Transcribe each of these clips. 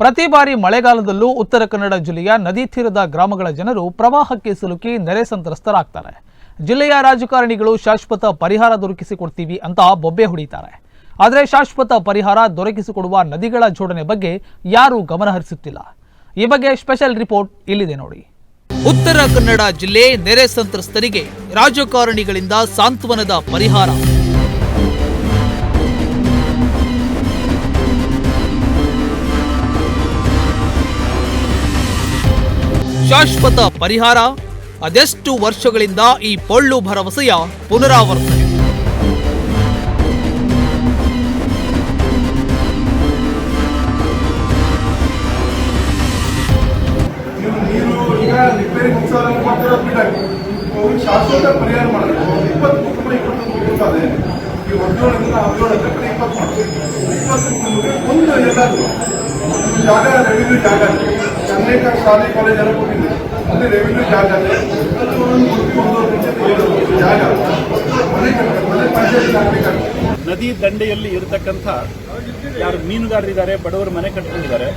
ಪ್ರತಿ ಬಾರಿ ಮಳೆಗಾಲದಲ್ಲೂ ಉತ್ತರ ಕನ್ನಡ ಜಿಲ್ಲೆಯ ನದಿ ತೀರದ ಗ್ರಾಮಗಳ ಜನರು ಪ್ರವಾಹಕ್ಕೆ ಸಿಲುಕಿ ನೆರೆ ಸಂತ್ರಸ್ತರಾಗ್ತಾರೆ. ಜಿಲ್ಲೆಯ ರಾಜಕಾರಣಿಗಳು ಶಾಶ್ವತ ಪರಿಹಾರ ದೊರಕಿಸಿಕೊಡ್ತೀವಿ ಅಂತ ಬೊಬ್ಬೆ ಹೊಡಿತಾರೆ. ಆದರೆ ಶಾಶ್ವತ ಪರಿಹಾರ ದೊರಕಿಸಿಕೊಡುವ ನದಿಗಳ ಜೋಡಣೆ ಬಗ್ಗೆ ಯಾರೂ ಗಮನ ಹರಿಸುತ್ತಿಲ್ಲ. ಈ ಬಗ್ಗೆ ಸ್ಪೆಷಲ್ ರಿಪೋರ್ಟ್ ಇಲ್ಲಿದೆ ನೋಡಿ. ಉತ್ತರ ಕನ್ನಡ ಜಿಲ್ಲೆ ನೆರೆ ಸಂತ್ರಸ್ತರಿಗೆ ರಾಜಕಾರಣಿಗಳಿಂದ ಸಾಂತ್ವನದ ಪರಿಹಾರ. ಶಾಶ್ವತ ಪರಿಹಾರ. ಅದೆಷ್ಟು ವರ್ಷಗಳಿಂದ ಈ ಪೊಳ್ಳು ಭರವಸೆಯ ಪುನರಾವರ್ತನೆ. ಶಾಶ್ವತ ಪರಿಹಾರ ಮಾಡಬೇಕು ಇಪ್ಪತ್ತು ಇಪ್ಪತ್ತು ಈ ಹದಿನೇಳು ಇಪ್ಪತ್ತು ಇಪ್ಪತ್ತು ಒಂದು ಜಾಗ ರೆವಿನ್ಯೂ ಜಾಗ. ಅನೇಕ ಶಾಲೆ ಕಾಲೇಜ್ ಎಲ್ಲ ಕೊಟ್ಟಿದೆ. ಅಲ್ಲಿ ರೆವಿನ್ಯೂ ಗುರುತು ಒಂದೂವರೆ ಜಾಗ. ಮನೆ ಪಂಚಾಯತ್ ನದಿ ದಂಡೆಯಲ್ಲಿ ಇರತಕ್ಕಂಥ ಯಾರು ಮೀನುಗಾರರಿದ್ದಾರೆ ಬಡವರು ಮನೆ ಕಟ್ಕೊಂಡಿದ್ದಾರೆ,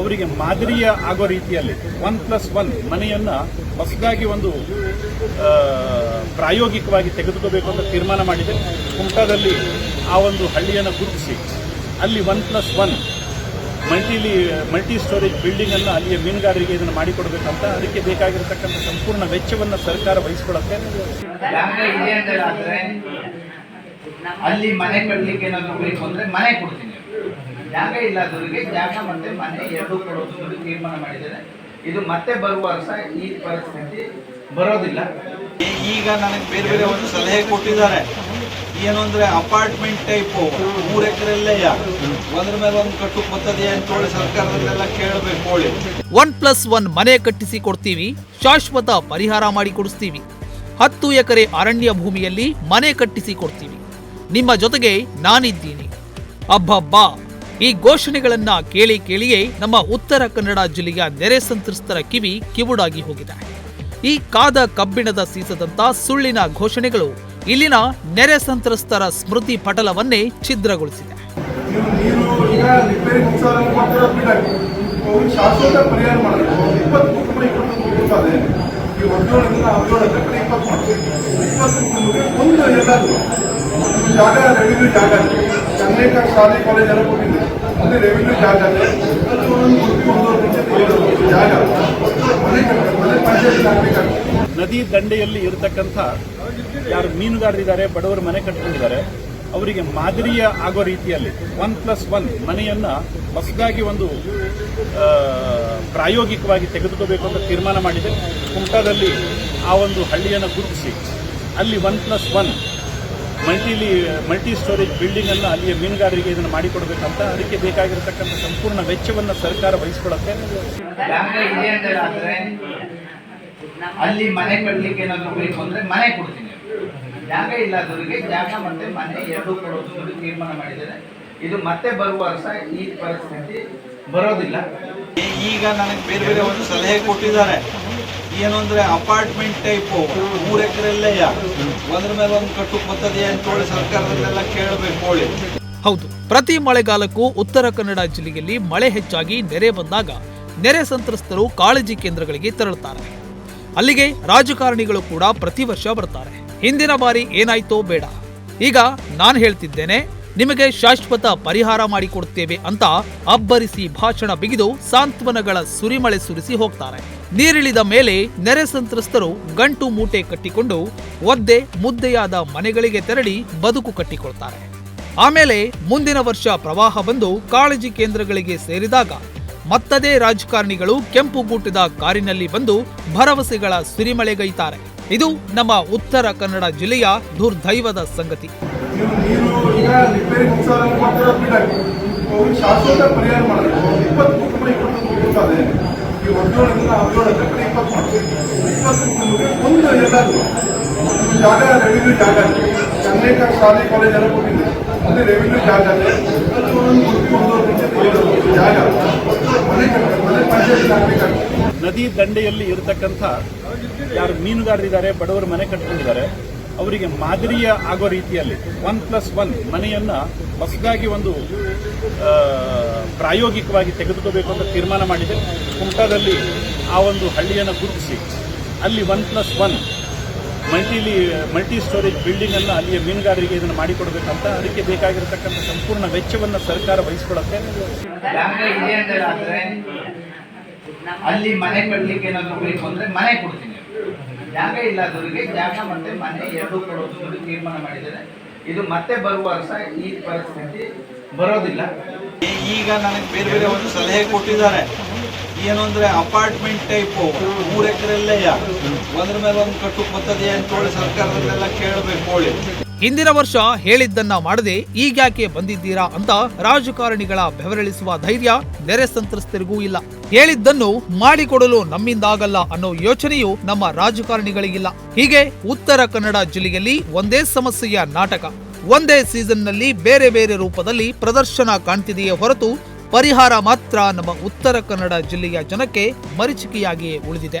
ಅವರಿಗೆ ಮಾದರಿಯ ಆಗೋ ರೀತಿಯಲ್ಲಿ ಒನ್ ಪ್ಲಸ್ ಒನ್ ಮನೆಯನ್ನ ಹೊಸದಾಗಿ ಒಂದು ಪ್ರಾಯೋಗಿಕವಾಗಿ ತೆಗೆದುಕೋಬೇಕು ಅಂತ ತೀರ್ಮಾನ ಮಾಡಿದೆ. ಕುಮಟಾದಲ್ಲಿ ಆ ಒಂದು ಹಳ್ಳಿಯನ್ನು ಗುರುತಿಸಿ. ಅಲ್ಲಿ one plus one multi multi storage building ಅನ್ನು ಅಲ್ಲಿಯ ಮೀನುಗಾರರಿಗೆ ಇದನ್ನು ಮಾಡಿಕೊಡ್ಬೇಕಂತ ಅದಕ್ಕೆ ಬೇಕಾಗಿರತಕ್ಕಂಥ ಸಂಪೂರ್ಣ ವೆಚ್ಚವನ್ನು ಸರ್ಕಾರ ವಹಿಸಿಕೊಳ್ಳುತ್ತೆ. ಅಲ್ಲಿ ಮನೆ ಕಟ್ಟಲಿಕ್ಕೆ ಏನಾದರೂ ಬೇಕು ಅಂದ್ರೆ ಮನೆ ಕೊಡ್ತೀನಿ. ಜಾಗ ಇಲ್ಲದವರಿಗೆ ಜಾಗ ಮತ್ತೆ ಮನೆ ಎರಡು ಕೊಡೋದು ತೀರ್ಮಾನ ಮಾಡಿದ್ದಾರೆ. ಇದು ಮತ್ತೆ ಬರುವ ವರ್ಷ ಈ ಪರಿಸ್ಥಿತಿ ಬರೋದಿಲ್ಲ. ಈಗ ನನಗೆ ಬೇರೆ ಬೇರೆ ಒಂದು ಸಲಹೆ ಕೊಟ್ಟಿದ್ದಾರೆ. ಏನು ಅಪಾರ್ಟ್ಮೆಂಟ್ ಟೈಪು ಮೂರು ಎಕರೆಲ್ಲೇ ಒಂದ್ರ ಮೇಲೆ ಒಂದು ಕಟ್ಟು ಬರ್ತದೆ ಅಂತೇಳಿ ಸರ್ಕಾರದಲ್ಲೆಲ್ಲ ಕೇಳಬೇಕು ಹೇಳಿ ಒನ್ ಪ್ಲಸ್ ಒನ್ ಮನೆ ಕಟ್ಟಿಸಿ ಕೊಡ್ತೀವಿ, ಶಾಶ್ವತ ಪರಿಹಾರ ಮಾಡಿ ಕೊಡಿಸ್ತೀವಿ. ಹತ್ತು ಎಕರೆ ಅರಣ್ಯ ಭೂಮಿಯಲ್ಲಿ ಮನೆ ಕಟ್ಟಿಸಿ ಕೊಡ್ತೀವಿ. ನಿಮ್ಮ ಜೊತೆಗೆ ನಾನಿದ್ದೀನಿ. ಅಬ್ಬಬ್ಬಾ! ಈ ಘೋಷಣೆಗಳನ್ನ ಕೇಳಿ ಕೇಳಿಯೇ ನಮ್ಮ ಉತ್ತರ ಕನ್ನಡ ಜಿಲ್ಲೆಯ ನೆರೆ ಸಂತ್ರಸ್ತರ ಕಿವಿ ಕಿವುಡಾಗಿ ಹೋಗಿದೆ. ಈ ಕಾದ ಕಬ್ಬಿಣದ ಸೀಸದಂತ ಸುಳ್ಳಿನ ಘೋಷಣೆಗಳು ಇಲ್ಲಿನ ನೆರೆ ಸಂತ್ರಸ್ತರ ಸ್ಮೃತಿ ಪಟಲವನ್ನೇ ಛಿದ್ರಗೊಳಿಸಿದೆ. ಜಾಗ ರೆವಿನ್ಯೂ ಜಾಗ ಅನೇಕ ಶಾಲೆ ಕಾಲೇಜ್ ಎಲ್ಲ ರೆವಿನ್ಯೂ ಜಾಗ ಜಾಗ. ನದಿ ದಂಡೆಯಲ್ಲಿ ಇರತಕ್ಕಂಥ ಯಾರು ಮೀನುಗಾರರಿದ್ದಾರೆ ಬಡವರು ಮನೆ ಕಟ್ಕೊಂಡಿದ್ದಾರೆ, ಅವರಿಗೆ ಮಾದರಿಯ ಆಗೋ ರೀತಿಯಲ್ಲಿ ಒನ್ ಪ್ಲಸ್ ಒನ್ ಮನೆಯನ್ನ ಹೊಸದಾಗಿ ಒಂದು ಪ್ರಾಯೋಗಿಕವಾಗಿ ತೆಗೆದುಕೋಬೇಕು ಅಂತ ತೀರ್ಮಾನ ಮಾಡಿದೆ. ಕುಮಟಾದಲ್ಲಿ ಆ ಒಂದು ಹಳ್ಳಿಯನ್ನು ಗುರುತಿಸಿ. ಅಲ್ಲಿ one plus one multi multi storage building ಅನ್ನು ಅಲ್ಲಿಯ ಮೀನುಗಾರರಿಗೆ ಇದನ್ನು ಮಾಡಿಕೊಡ್ಬೇಕಂತ ಅದಕ್ಕೆ ಬೇಕಾಗಿರತಕ್ಕಂಥ ಸಂಪೂರ್ಣ ವೆಚ್ಚವನ್ನು ಸರ್ಕಾರ ವಹಿಸಿಕೊಳ್ಳುತ್ತೆ. ಅಲ್ಲಿ ಮನೆ ಕಟ್ಟಲಿಕ್ಕೆ ಏನಾದರೂ ಬೇಕು ಮನೆ ಕೊಡ್ತೀನಿ. ಜಾಗ ಇಲ್ಲದವರಿಗೆ ಜಾಗ ಮತ್ತೆ ಮನೆ ಎರಡು ಕೊಡೋದು ತೀರ್ಮಾನ ಮಾಡಿದ್ದಾರೆ. ಇದು ಮತ್ತೆ ಬರುವ ವರ್ಷ ಈ ಪರಿಸ್ಥಿತಿ ಬರೋದಿಲ್ಲ. ಈಗ ನನಗೆ ಬೇರೆ ಬೇರೆ ಒಂದು ಸಲಹೆ ಕೊಟ್ಟಿದ್ದಾರೆ. ಏನು ಅಂದ್ರೆ ಅಪಾರ್ಟ್ಮೆಂಟ್ ಟೈಪು ಮೂರು ಎಕರೆಲ್ಲೇ ಒಂದ್ರ ಮೇಲೆ ಒಂದು ಕಟ್ಟುಕ್ ಅಂತ ಹೇಳಿ ಸರ್ಕಾರದಲ್ಲೆಲ್ಲ ಕೇಳಬೇಕು ಹೇಳಿ. ಹೌದು ಪ್ರತಿ ಮಳೆಗಾಲಕ್ಕೂ ಉತ್ತರ ಕನ್ನಡ ಜಿಲ್ಲೆಯಲ್ಲಿ ಮಳೆ ಹೆಚ್ಚಾಗಿ ನೆರೆ ಬಂದಾಗ ನೆರೆ ಸಂತ್ರಸ್ತರು ಕಾಳಜಿ ಕೇಂದ್ರಗಳಿಗೆ ತೆರಳುತ್ತಾರೆ. ಅಲ್ಲಿಗೆ ರಾಜಕಾರಣಿಗಳು ಕೂಡ ಪ್ರತಿ ವರ್ಷ ಬರ್ತಾರೆ. ಹಿಂದಿನ ಬಾರಿ ಏನಾಯ್ತೋ ಬೇಡ. ಈಗ ನಾನು ಹೇಳ್ತಿದ್ದೇನೆ, ನಿಮಗೆ ಶಾಶ್ವತ ಪರಿಹಾರ ಮಾಡಿಕೊಡುತ್ತೇವೆ ಅಂತ ಅಬ್ಬರಿಸಿ ಭಾಷಣ ಬಿಗಿದು ಸಾಂತ್ವನಗಳ ಸುರಿಮಳೆ ಸುರಿಸಿ ಹೋಗ್ತಾರೆ. ನೀರಿಳಿದ ಮೇಲೆ ನೆರೆ ಸಂತ್ರಸ್ತರು ಗಂಟು ಮೂಟೆ ಕಟ್ಟಿಕೊಂಡು ಒದ್ದೆ ಮುದ್ದೆಯಾದ ಮನೆಗಳಿಗೆ ತೆರಳಿ ಬದುಕು ಕಟ್ಟಿಕೊಳ್ತಾರೆ. ಆಮೇಲೆ ಮುಂದಿನ ವರ್ಷ ಪ್ರವಾಹ ಬಂದು ಕಾಳಜಿ ಕೇಂದ್ರಗಳಿಗೆ ಸೇರಿದಾಗ ಮತ್ತದೇ ರಾಜಕಾರಣಿಗಳು ಕೆಂಪು ಗೂಟದ ಕಾರಿನಲ್ಲಿ ಬಂದು ಭರವಸೆಗಳ ಸುರಿಮಳೆಗೈತಾರೆ. ಇದು ನಮ್ಮ ಉತ್ತರ ಕನ್ನಡ ಜಿಲ್ಲೆಯ ದುರ್ದೈವದ ಸಂಗತಿ. ಜಾಗ ರೆವಿನ್ಯೂ ಜಾಗ ಅನೇಕ ಶಾಲೆ ಕಾಲೇಜ್ ಎಲ್ಲ ಕೊಟ್ಟಿದೆ. ರೆವಿನ್ಯೂ ಜಾಗ ಜಾಗ. ನದಿ ದಂಡೆಯಲ್ಲಿ ಇರತಕ್ಕಂಥ ಯಾರು ಮೀನುಗಾರರಿದ್ದಾರೆ, ಬಡವರು ಮನೆ ಕಟ್ಕೊಂಡಿದ್ದಾರೆ, ಅವರಿಗೆ ಮಾದರಿಯ ಆಗೋ ರೀತಿಯಲ್ಲಿ ಒನ್ ಪ್ಲಸ್ ಒನ್ ಮನೆಯನ್ನ ಹೊಸದಾಗಿ ಒಂದು ಪ್ರಾಯೋಗಿಕವಾಗಿ ತೆಗೆದುಕೋಬೇಕು ಅಂತ ತೀರ್ಮಾನ ಮಾಡಿದೆ. ಕುಮಟಾದಲ್ಲಿ ಆ ಒಂದು ಹಳ್ಳಿಯನ್ನು ಗುರುತಿಸಿ. ಅಲ್ಲಿ one plus one multi multi storage building ಅನ್ನು ಅಲ್ಲಿಯ ಮೀನುಗಾರರಿಗೆ ಇದನ್ನು ಮಾಡಿಕೊಡಬೇಕಂತ ಅದಕ್ಕೆ ಬೇಕಾಗಿರತಕ್ಕಂಥ ಸಂಪೂರ್ಣ ವೆಚ್ಚವನ್ನು ಸರ್ಕಾರ ವಹಿಸಿಕೊಳ್ಳುತ್ತೆ. ಅಲ್ಲಿ ಮನೆ ಕಟ್ಟಲಿಕ್ಕೆ ಏನಾದರೂ ಬೇಕು ಮನೆ ಕೊಡ್ತೀನಿ. ಜಾಗ ಇಲ್ಲದವರಿಗೆ ಜಾಗ ಮತ್ತೆ ಮನೆ ಎರಡು ಕೊಡೋದು ತೀರ್ಮಾನ ಮಾಡಿದ್ದಾರೆ. ಇದು ಮತ್ತೆ ಬರುವ ವರ್ಷ ಈ ಪರಿಸ್ಥಿತಿ ಬರೋದಿಲ್ಲ. ಈಗ ನನಗೆ ಬೇರೆ ಬೇರೆ ಒಂದು ಸಲಹೆ ಕೊಟ್ಟಿದ್ದಾರೆ. ಏನು ಅಂದ್ರೆ ಅಪಾರ್ಟ್ಮೆಂಟ್ ಟೈಪ್ ಮೂರು ಎಕರೆಲ್ಲೇ ಒಂದ್ರ ಮೇಲೆ ಒಂದು ಕಟ್ಟು ಬರ್ತದೆ ಅಂತೇಳಿ ಸರ್ಕಾರದಲ್ಲೆಲ್ಲ ಕೇಳಬೇಕು ಕೋಳಿ. ಹಿಂದಿನ ವರ್ಷ ಹೇಳಿದ್ದನ್ನ ಮಾಡದೆ ಈಗ್ಯಾಕೆ ಬಂದಿದ್ದೀರಾ ಅಂತ ರಾಜಕಾರಣಿಗಳ ಬೆವರಳಿಸುವ ಧೈರ್ಯ ನೆರೆ ಸಂತ್ರಸ್ತರಿಗೂ ಇಲ್ಲ. ಹೇಳಿದ್ದನ್ನು ಮಾಡಿಕೊಡಲು ನಮ್ಮಿಂದಾಗಲ್ಲ ಅನ್ನೋ ಯೋಚನೆಯು ನಮ್ಮ ರಾಜಕಾರಣಿಗಳಿಗಿಲ್ಲ. ಹೀಗೆ ಉತ್ತರ ಕನ್ನಡ ಜಿಲ್ಲೆಯಲ್ಲಿ ಒಂದೇ ಸಮಸ್ಯೆಯ ನಾಟಕ. ಒಂದೇ ಸೀಸನ್ನಲ್ಲಿ ಬೇರೆ ಬೇರೆ ರೂಪದಲ್ಲಿ ಪ್ರದರ್ಶನ ಕಾಣ್ತಿದೆಯೇ ಹೊರತು ಪರಿಹಾರ ಮಾತ್ರ ನಮ್ಮ ಉತ್ತರ ಕನ್ನಡ ಜಿಲ್ಲೆಯ ಜನಕ್ಕೆ ಮರೀಚಿಕೆಯಾಗಿಯೇ ಉಳಿದಿದೆ.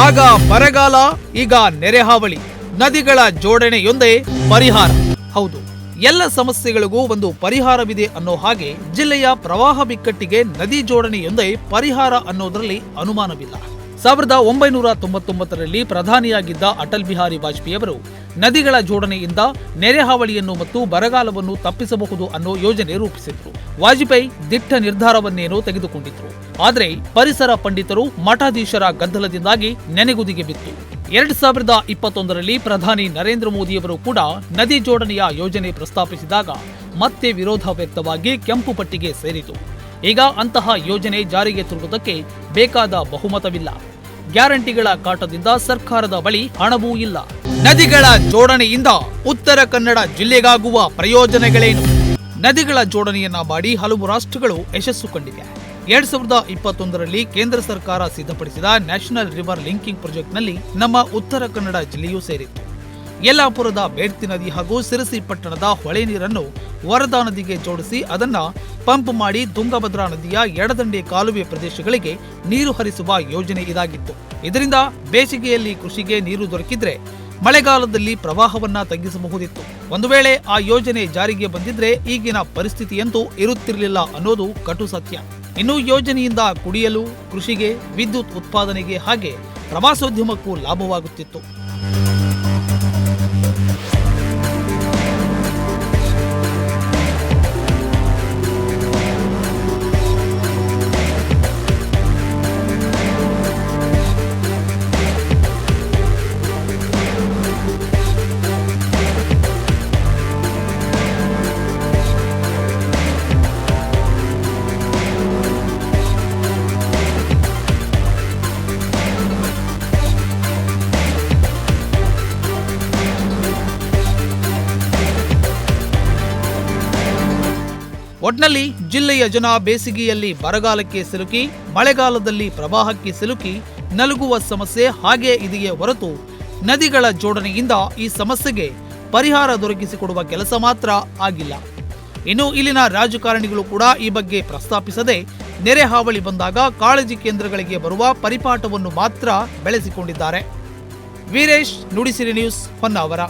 ಆಗ ಬರಗಾಲ, ಈಗ ನೆರೆಹಾವಳಿ. ನದಿಗಳ ಜೋಡಣೆಯೊಂದೇ ಪರಿಹಾರ. ಹೌದು, ಎಲ್ಲ ಸಮಸ್ಯೆಗಳಿಗೂ ಒಂದು ಪರಿಹಾರವಿದೆ ಅನ್ನೋ ಹಾಗೆ ಜಿಲ್ಲೆಯ ಪ್ರವಾಹ ಬಿಕ್ಕಟ್ಟಿಗೆ ನದಿ ಜೋಡಣೆಯೊಂದೇ ಪರಿಹಾರ ಅನ್ನೋದರಲ್ಲಿ ಅನುಮಾನವಿಲ್ಲ. ಸಾವಿರದ ಒಂಬೈನೂರ ತೊಂಬತ್ತೊಂಬತ್ತರಲ್ಲಿ ಪ್ರಧಾನಿಯಾಗಿದ್ದ ಅಟಲ್ ಬಿಹಾರಿ ವಾಜಪೇಯಿ ಅವರು ನದಿಗಳ ಜೋಡಣೆಯಿಂದ ನೆರೆ ಹಾವಳಿಯನ್ನು ಮತ್ತು ಬರಗಾಲವನ್ನು ತಪ್ಪಿಸಬಹುದು ಅನ್ನೋ ಯೋಜನೆ ರೂಪಿಸಿದ್ರು. ವಾಜಪೇಯಿ ದಿಟ್ಟ ನಿರ್ಧಾರವನ್ನೇನೋ ತೆಗೆದುಕೊಂಡಿದ್ರು. ಆದರೆ ಪರಿಸರ ಪಂಡಿತರು ಮಠಾಧೀಶರ ಗದ್ದಲದಿಂದಾಗಿ ನೆನೆಗುದಿಗೆ ಬಿತ್ತು. ಎರಡ್ ಸಾವಿರದ ಇಪ್ಪತ್ತೊಂದರಲ್ಲಿ ಪ್ರಧಾನಿ ನರೇಂದ್ರ ಮೋದಿಯವರು ಕೂಡ ನದಿ ಜೋಡಣೆಯ ಯೋಜನೆ ಪ್ರಸ್ತಾಪಿಸಿದಾಗ ಮತ್ತೆ ವಿರೋಧ ವ್ಯಕ್ತವಾಗಿ ಕೆಂಪು ಪಟ್ಟಿಗೆ ಸೇರಿತು. ಈಗ ಅಂತಹ ಯೋಜನೆ ಜಾರಿಗೆ ತರುವುದಕ್ಕೆ ಬೇಕಾದ ಬಹುಮತವಿಲ್ಲ. ಗ್ಯಾರಂಟಿಗಳ ಕಾಟದಿಂದ ಸರ್ಕಾರದ ಬಳಿ ಹಣವೂ ಇಲ್ಲ. ನದಿಗಳ ಜೋಡಣೆಯಿಂದ ಉತ್ತರ ಕನ್ನಡ ಜಿಲ್ಲೆಗಾಗುವ ಪ್ರಯೋಜನಗಳೇನು? ನದಿಗಳ ಜೋಡಣೆಯನ್ನ ಮಾಡಿ ಹಲವು ರಾಷ್ಟ್ರಗಳು ಯಶಸ್ಸು ಕಂಡಿವೆ. ಎರಡ್ ಸಾವಿರದ ಇಪ್ಪತ್ತೊಂದರಲ್ಲಿ ಕೇಂದ್ರ ಸರ್ಕಾರ ಸಿದ್ಧಪಡಿಸಿದ ನ್ಯಾಷನಲ್ ರಿವರ್ ಲಿಂಕಿಂಗ್ ಪ್ರಾಜೆಕ್ಟ್ನಲ್ಲಿ ನಮ್ಮ ಉತ್ತರ ಕನ್ನಡ ಜಿಲ್ಲೆಯೂ ಸೇರಿತ್ತು ಯಲ್ಲಾಪುರದ ಬೇಡ್ತಿ ನದಿ ಹಾಗೂ ಸಿರಸಿ ಪಟ್ಟಣದ ಹೊಳೆ ನೀರನ್ನು ವರದಾ ನದಿಗೆ ಜೋಡಿಸಿ ಅದನ್ನ ಪಂಪ್ ಮಾಡಿ ತುಂಗಭದ್ರಾ ನದಿಯ ಎಡದಂಡೆ ಕಾಲುವೆ ಪ್ರದೇಶಗಳಿಗೆ ನೀರು ಹರಿಸುವ ಯೋಜನೆ ಇದಾಗಿತ್ತು. ಇದರಿಂದ ಬೇಸಿಗೆಯಲ್ಲಿ ಕೃಷಿಗೆ ನೀರು ದೊರಕಿದ್ರೆ ಮಳೆಗಾಲದಲ್ಲಿ ಪ್ರವಾಹವನ್ನ ತಗ್ಗಿಸಬಹುದಿತ್ತು. ಒಂದು ವೇಳೆ ಆ ಯೋಜನೆ ಜಾರಿಗೆ ಬಂದಿದ್ರೆ ಈಗಿನ ಪರಿಸ್ಥಿತಿಯಂತೂ ಇರುತ್ತಿರಲಿಲ್ಲ ಅನ್ನೋದು ಕಟು ಸತ್ಯ. ಇನ್ನು ಯೋಜನೆಯಿಂದ ಕುಡಿಯಲು, ಕೃಷಿಗೆ, ವಿದ್ಯುತ್ ಉತ್ಪಾದನೆಗೆ ಹಾಗೆ ಪ್ರವಾಸೋದ್ಯಮಕ್ಕೂ ಲಾಭವಾಗುತ್ತಿತ್ತು. ಒಟ್ನಲ್ಲಿ ಜಿಲ್ಲೆಯ ಜನ ಬೇಸಿಗೆಯಲ್ಲಿ ಬರಗಾಲಕ್ಕೆ ಸಿಲುಕಿ, ಮಳೆಗಾಲದಲ್ಲಿ ಪ್ರವಾಹಕ್ಕೆ ಸಿಲುಕಿ, ನಲುಗುವ ಸಮಸ್ಯೆ ಹಾಗೇ ಇದೆಯೇ ಹೊರತು ನದಿಗಳ ಜೋಡಣೆಯಿಂದ ಈ ಸಮಸ್ಯೆಗೆ ಪರಿಹಾರ ದೊರಕಿಸಿಕೊಡುವ ಕೆಲಸ ಮಾತ್ರ ಆಗಿಲ್ಲ. ಇನ್ನು ಇಲ್ಲಿನ ರಾಜಕಾರಣಿಗಳು ಕೂಡ ಈ ಬಗ್ಗೆ ಪ್ರಸ್ತಾಪಿಸದೆ ನೆರೆ ಹಾವಳಿ ಬಂದಾಗ ಕಾಳಜಿ ಕೇಂದ್ರಗಳಿಗೆ ಬರುವ ಪರಿಪಾಠವನ್ನು ಮಾತ್ರ ಬೆಳೆಸಿಕೊಂಡಿದ್ದಾರೆ. ವೀರೇಶ್ ನುಡಿಸಿರಿ ನ್ಯೂಸ್ ಹೊನ್ನಾವರ.